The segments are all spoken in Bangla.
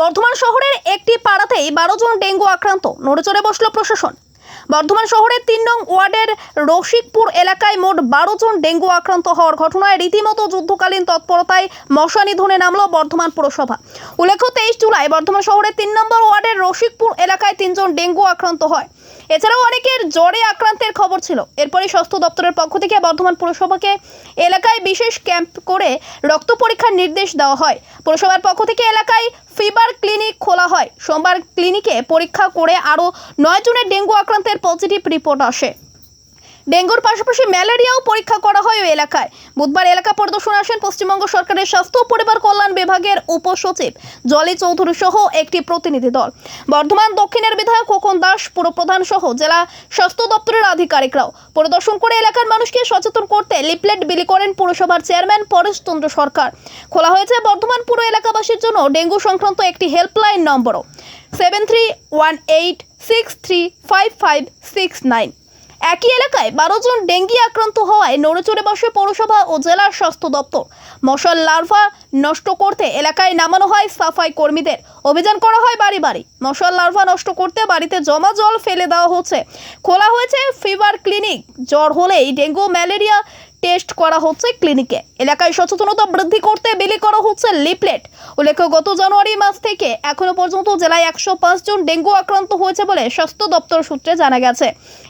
বর্ধমান শহরের একটি পাড়াতেই বারো জন ডেঙ্গু আক্রান্ত। নড়েচড়ে বসল প্রশাসন। বর্ধমান শহরের তিন নং ওয়ার্ডের রসিকপুর এলাকায় মোট বারো জন ডেঙ্গু আক্রান্ত হওয়ার ঘটনায় রীতিমতো যুদ্ধকালীন তৎপরতায় মশা নিধনে নামল বর্ধমান পুরসভা। উল্লেখ্য, তেইশ জুলাই বর্ধমান শহরের তিন নম্বর ওয়ার্ডের রসিকপুর এলাকায় তিনজন ডেঙ্গু আক্রান্ত হয়। এছাড়াও অনেকের জ্বরে আক্রান্তের খবর ছিল। এরপরে স্বাস্থ্য দপ্তরের পক্ষ থেকে বর্ধমান পুরসভাকে এলাকায় বিশেষ ক্যাম্প করে রক্ত পরীক্ষার নির্দেশ দেওয়া হয়। পুরসভার পক্ষ থেকে এলাকায় ফিভার ক্লিনিক খোলা হয়। সোমবার ক্লিনিকে পরীক্ষা করে আরও নয় জনের ডেঙ্গু আক্রান্তের পজিটিভ রিপোর্ট আসে। ডেঙ্গুর পাশাপাশি ম্যালেরিয়াও পরীক্ষা করা হয় ওই এলাকায়। বুধবার এলাকা পরিদর্শনে আসেন পশ্চিমবঙ্গ সরকারের স্বাস্থ্য পরিবার কল্যাণ বিভাগের উপসচিব জলি চৌধুরী সহ একটি প্রতিনিধি দল। বর্ধমান দক্ষিণের বিধায়ক খোকন দাস, পুরপ্রধান সহ জেলা স্বাস্থ্য দপ্তরের আধিকারিকরাও। পরিদর্শন করে এলাকার মানুষকে সচেতন করতে লিফলেট বিলি করেন পুরসভার চেয়ারম্যান পরেশ চন্দ্র সরকার। খোলা হয়েছে বর্ধমান পুর এলাকাবাসীর জন্য ডেঙ্গু সংক্রান্ত একটি helpline নম্বরও। Seven three one eight six three five five six nine একই এলাকায় বারো জন ডেঙ্গি আক্রান্ত হওয়ায় নড়েচড়ে বসে পৌরসভা ও জেলার স্বাস্থ্য দপ্তর। মশার লার্ভা নষ্ট করতে এলাকায় নামানো হয় সাফাই কর্মীদের। অভিযান করা হয় বাড়ি বাড়ি। মশার লার্ভা নষ্ট করতে বাড়িতে জমা জল ফেলে দেওয়া হচ্ছে। খোলা হয়েছে ফিভার ক্লিনিক। জ্বর হলেই ডেঙ্গু, ম্যালেরিয়া টেস্ট করা হচ্ছে ক্লিনিকে। এলাকায় সচেতনতা বৃদ্ধি করতে বিলি করা হচ্ছে লিফলেট। উল্লেখ্য, গত জানুয়ারি মাস থেকে এখনও পর্যন্ত জেলায় একশো পাঁচ জন ডেঙ্গু আক্রান্ত হয়েছে বলে স্বাস্থ্য দপ্তর সূত্রে জানা গেছে।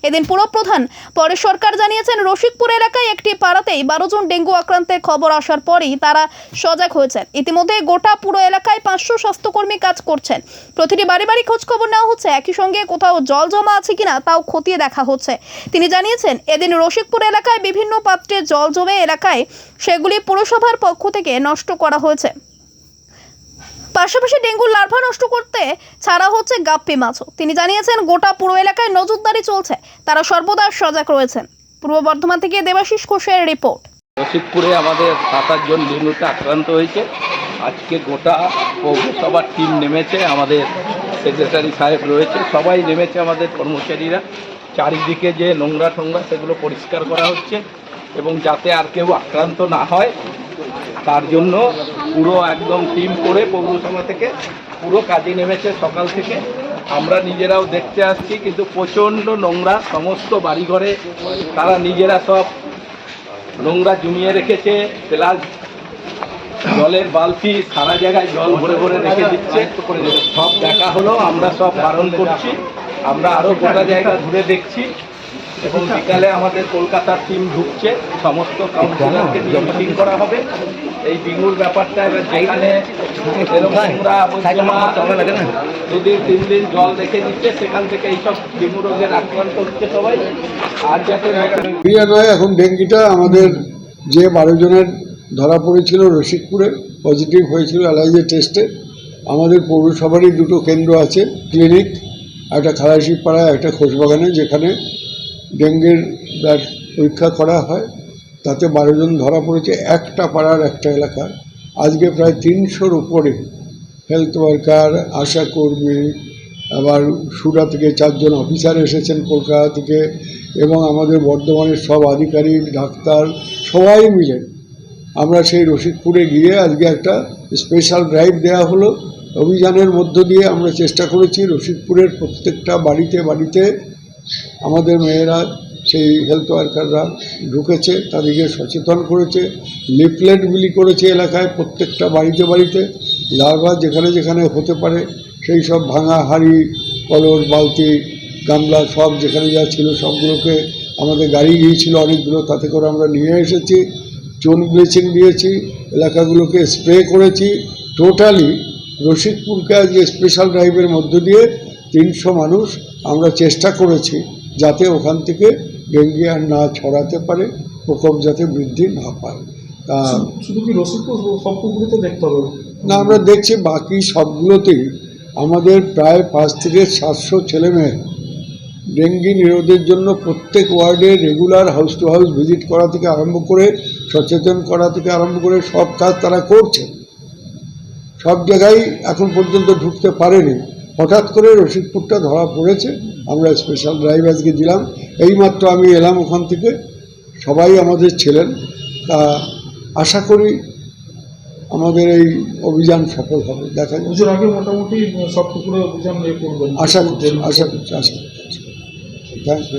এদিন পুরপ্রধান, পরে সরকার জানিয়েছেন রশিকপুর এলাকায় একটি পাড়াতেই বারো জন ডেঙ্গু আক্রান্তের খবর আসার পরই তারা সজাগ হয়েছেন। ইতিমধ্যে গোটা পুরো এলাকায় পাঁচশো স্বাস্থ্যকর্মী কাজ করছেন। প্রতিটি বাড়ি বাড়ি খোঁজ খবর নেওয়া হচ্ছে। একই সঙ্গে কোথাও জল জমা আছে কিনা তাও খতিয়ে দেখা হচ্ছে। তিনি জানিয়েছেন, এদিন রশিকপুর এলাকায় বিভিন্ন পাত্রে জল জমে এলাকায়, সেগুলি পুরসভার পক্ষ থেকে নষ্ট করা হয়েছে। পাশাপাশি ডেঙ্গুর লার্ভা নষ্ট করতে ছাড়া হচ্ছে গাপ্পি মাছও। তিনি জানিয়েছেন, গোটা পুরো এলাকায় নজরদারি চলছে। তারা সর্বদা সজাগ রয়েছেন। পূর্ব বর্ধমান থেকে দেবাশিস ঘোষের রিপোর্ট। রসিকপুরে আমাদের সাত আটজন ডেঙ্গুতে আক্রান্ত হয়েছে। আজকে গোটা পৌরসভার টিম নেমেছে। আমাদের সেক্রেটারি সাহেব রয়েছে। সবাই নেমেছে আমাদের কর্মচারীরা। চারিদিকে যে নোংরা টোংরা সেগুলো পরিষ্কার করা হচ্ছে। এবং যাতে আর কেউ আক্রান্ত না হয়, তার জন্য পুরো একদম টিম করে পৌরসভা থেকে পুরো কাজে নেমেছে সকাল থেকে। আমরা নিজেরাও দেখতে আসছি, কিন্তু প্রচণ্ড নোংরা সমস্ত বাড়িঘরে, তারা নিজেরা সব নোংরা জমিয়ে রেখেছে, প্লাস জলের বালতি সারা জায়গায় জল ভরে ভরে রেখে দিচ্ছে। সব দেখা হলো, আমরা সব বারণ করছি, আমরা আরও গোটা জায়গা ঘুরে দেখছি। এবং বিকালে আমাদের কলকাতার টিম ঢুকছে সমস্ত কাউন্সিলরকে নিয়ে মিটিং করা হবে। এই ডেঙ্গুর ব্যাপারটা এবার যেখানে দুদিন তিন দিন জল রেখে দিচ্ছে সেখান থেকে এইসব ডেঙ্গু রোগের আক্রান্ত হচ্ছে সবাই। আর যাতে নয় এখন ডেঙ্গিটা আমাদের যে বারো জনের ধরা পড়েছিল রসিকপুরে পজিটিভ হয়েছিল অ্যালাইজে টেস্টে আমাদের পৌরসভারই দুটো কেন্দ্র আছে ক্লিনিক একটা খালাসিপাড়ায় একটা খোসবাগানে যেখানে ডেঙ্গির ব্লাড পরীক্ষা করা হয়, তাতে বারো জন ধরা পড়েছে, একটা পাড়ার একটা এলাকার আজকে প্রায় তিনশোর উপরে হেলথ ওয়ার্কার আশা কর্মী, আবার সুরা থেকে চারজন অফিসার এসেছেন কলকাতা থেকে, এবং আমাদের বর্ধমানের সব আধিকারিক, ডাক্তার, সবাই মিলে আমরা সেই রসিকপুরে গিয়ে আজকে একটা স্পেশাল ড্রাইভ দেওয়া হলো। অভিযানের মধ্য দিয়ে আমরা চেষ্টা করেছি রসিকপুরের প্রত্যেকটা বাড়িতে বাড়িতে আমাদের মেয়েরা, সেই হেলথ ওয়ার্কাররা ঢুকেছে, তাদেরকে সচেতন করেছে লিফলেট করেছে এলাকায় প্রত্যেকটা বাড়িতে বাড়িতে লার্ভা যেখানে যেখানে হতে পারে, সেই সব ভাঙা হাঁড়ি কলর বালতি, গামলা, সব যেখানে যা ছিল সবগুলোকে আমাদের গাড়ি গিয়েছিল অনেকগুলো, তাতে করে আমরা নিয়ে এসেছি, চুন ব্লিচিং দিয়েছি, এলাকাগুলোকে স্প্রে করেছি। টোটালি রশিদপুরকে আজকে স্পেশাল ড্রাইভের মধ্য দিয়ে তিনশো মানুষ আমরা চেষ্টা করেছি যাতে ওখান থেকে ডেঙ্গি আর না ছড়াতে পারে প্রকোপ যাতে বৃদ্ধি না পায়। তা শুধু কি রসিকপুর দেখতে হবে। না আমরা দেখছি বাকি সবগুলোতেই আমাদের প্রায় পাঁচ থেকে সাতশো ছেলেমেয়ে ডেঙ্গি নিরোধের জন্য প্রত্যেক ওয়ার্ডে regular house to house visit করা থেকে আরম্ভ করে সচেতন করা থেকে আরম্ভ করে সব কাজ তারা করছে। সব জায়গায় এখন পর্যন্ত ঢুকতে পারেনি। হঠাৎ করে রশিদপুরটা ধরা পড়েছে। আমরা স্পেশাল ড্রাইভ আজকে দিলাম। এইমাত্র আমি এলাম ওখান থেকে। সবাই আমাদের ছিলেন। তা আশা করি আমাদের এই অভিযান সফল হবে। দেখা যাচ্ছে পুজোর আগে মোটামুটি সব পুকুরে অভিযান আশা করছি আশা করছি আশা করছি। Thank you